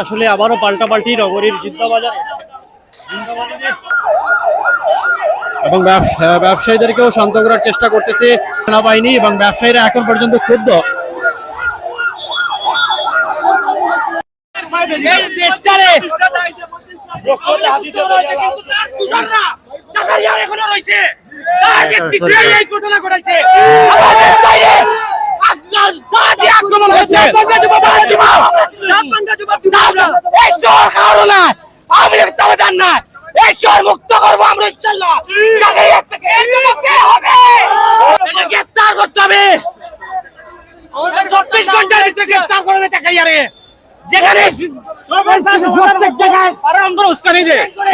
আসলে আবারও পাল্টাপাল্টি নগরীর জিন্দাবাজারে। এবং ব্যবসায়ীদেরকেও শান্ত করার চেষ্টা করতেছে সেনাবাহিনী এবং ব্যবসায়ীরা এখন পর্যন্ত ক্ষুব্ধ। এই দেশটারে! এখনও রয়েছে। আগে টিকরাই এই ঘটনা ঘটাইছে আমাদের চাইরে আপনার বাজে আক্রমণ হয়েছে। এই শহর খাওয়ানো না। আমি দান না। এই শহর মুক্ত করব আমরা ইনশাল্লাহ। গ্রেফতার করতে হবে। চব্বিশ ঘণ্টার ভিতরে গ্রেফতার করবে যেখানে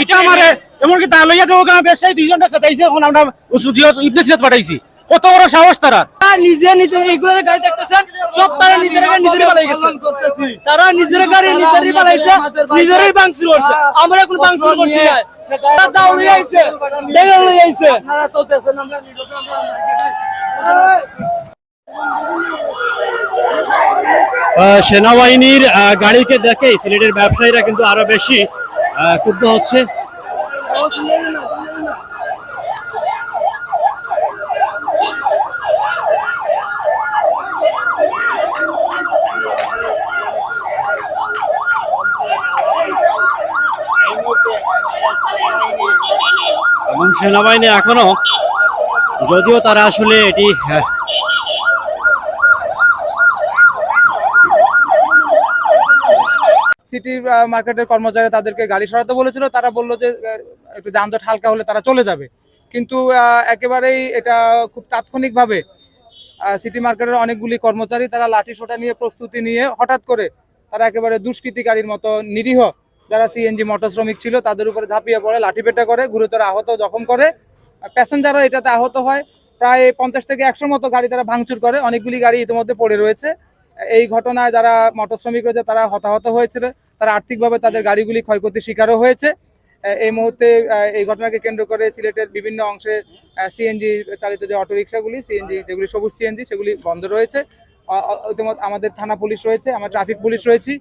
এটা আমারে এমনকি সাথে এখন আমরা পাঠাইছি। কত বড় সাহস তারা নিজে নিজে এইগুলো গাড়ি দেখতেছেন, সব তারা নিজের গাড়ি নিজেরই পালাই গেছে। তারা নিজের গাড়ি নিজেরই পালাইছে, নিজেরই বাংসুর করছে। আমরা এখন বাংসুর করছি না। তারা দাও লই আইছে দেখে লই আইছে। সেনাবাহিনীর গাড়িকে দেখে সিলেটের ব্যবসায়ীরা কিন্তু আরও বেশি ক্ষুব্ধ হচ্ছে। এবং সেনাবাহিনী এখনও, যদিও তারা আসলে এটি সিটি মার্কেটের কর্মচারী তাদেরকে গাড়ি সরাতে বলেছিল, তারা বলল যে একটু যানজট হালকা হলে তারা চলে যাবে। কিন্তু একেবারেই এটা খুব তাৎক্ষণিকভাবে সিটি মার্কেটের অনেকগুলি কর্মচারী তারা লাঠি সোটা নিয়ে প্রস্তুতি নিয়ে হঠাৎ করে তারা একেবারে দুষ্কৃতিকারীর মতো নিরীহ যারা সিএনজি মোটর শ্রমিক ছিল, তাদের উপরে ঝাঁপিয়ে পড়ে লাঠিপেটা করে, গুরুতর আহত জখম করে। প্যাসেঞ্জারও এটাতে আহত হয়, প্রায় পঞ্চাশ থেকে একশো মতো গাড়ি তারা ভাঙচুর করে, অনেকগুলি গাড়ি ইতিমধ্যে পড়ে রয়েছে। এই ঘটনায় যারা মোটর শ্রমিক রয়েছে, তারা হতাহত হয়েছিল। তারা আর্থিকভাবে তাদের গাড়িগুলি ক্ষয়ক্ষতির শিকারও হয়েছে। এই মুহূর্তে এই ঘটনাকে কেন্দ্র করে সিলেটের বিভিন্ন অংশে সিএনজি চালিত যে অটোরিকশাগুলি, সিএনজি যেগুলি সবুজ সিএনজি, সেগুলি বন্ধ রয়েছে। আমাদের থানা পুলিশ রয়েছে, আমার ট্রাফিক পুলিশ রয়েছি।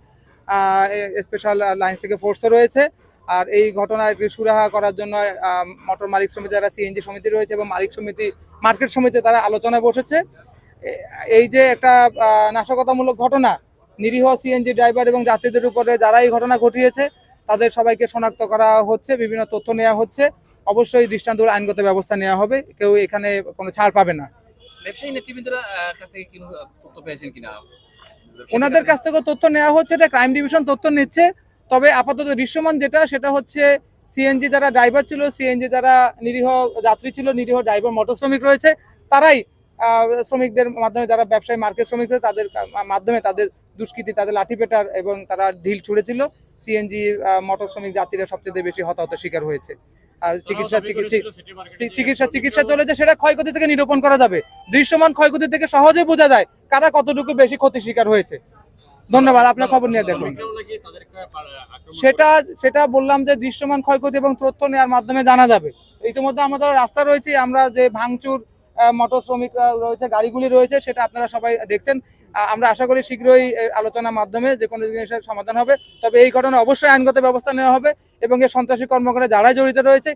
স্পেশাল লাইন্স থেকে ফোর্সও রয়েছে। আর এই ঘটনায় সুরাহা করার জন্য মোটর মালিক সমিতি, যারা সিএনজি সমিতি রয়েছে এবং মালিক সমিতি মার্কেট সমিতি, তারা আলোচনায় বসেছে। এই যে একটা নাশকতামূলক ঘটনা, নিরীহ সিএনজি ড্রাইভার এবং যাত্রীদের উপরে যারা এই ঘটনা ঘটিয়েছে, তাদের সবাইকে শনাক্ত করা হচ্ছে, বিভিন্ন তথ্য নেওয়া হচ্ছে। অবশ্যই দৃষ্টান্ত আইনগত ব্যবস্থা নেওয়া হবে, কেউ এখানে কোনো ছাড় পাবে না। ব্যবসায়ী নেতৃবৃন্দরা কাছে তথ্য পেয়েছেন কিনা? ওনাদের কাছ থেকে তথ্য নেওয়া হচ্ছে এটা ক্রাইম ডিভিশন তথ্য নিচ্ছে। তবে আপাতত দৃশ্যমান যেটা সেটা হচ্ছে সিএনজি যারা ড্রাইভার ছিল সিএনজি যারা নিরীহ যাত্রী ছিল নিরীহ ড্রাইভার মোটর শ্রমিক রয়েছে তারাই আহ, শ্রমিকদের মাধ্যমে যারা ব্যবসায়ী মার্কেট শ্রমিক ছিল তাদের মাধ্যমে তাদের দুষ্কৃতি তাদের লাঠিপেটার এবং তারা ঢিল ছুড়েছিল। সিএনজি মোটর শ্রমিক যাত্রীরা সবচেয়ে বেশি হতাহত শিকার হয়েছে। আর চিকিৎসা চিকিৎসা চিকিৎসা চিকিৎসা চলেছে সেটা ক্ষয়ক্ষতি থেকে নিরূপণ করা যাবে। দৃশ্যমান ক্ষয়ক্ষতি থেকে সহজে বোঝা যায় কারা কতটুকু বেশি ক্ষতি শিকার হয়েছে? ধন্যবাদ, আপনার খবর নিয়ে দেখুন। সেটা সেটা বললাম যে দৃশ্যমান ক্ষয়ক্ষতি এবং তথ্য নেওয়ার মাধ্যমে জানা যাবে। ইতিমধ্যে আমাদের রাস্তা রয়েছে, আমরা যে ভাঙচুর মোটর শ্রমিকরা রয়েছে, গাড়িগুলি রয়েছে, সেটা আপনারা সবাই দেখছেন। আমরা আশা করি শীঘ্রই আলোচনার মাধ্যমে যে কোনো জিনিসের সমাধান হবে। তবে এই ঘটনা অবশ্যই আইনগত ব্যবস্থা নেওয়া হবে এবং এই সন্ত্রাসী কর্মকাণ্ডে যারাই জড়িত রয়েছে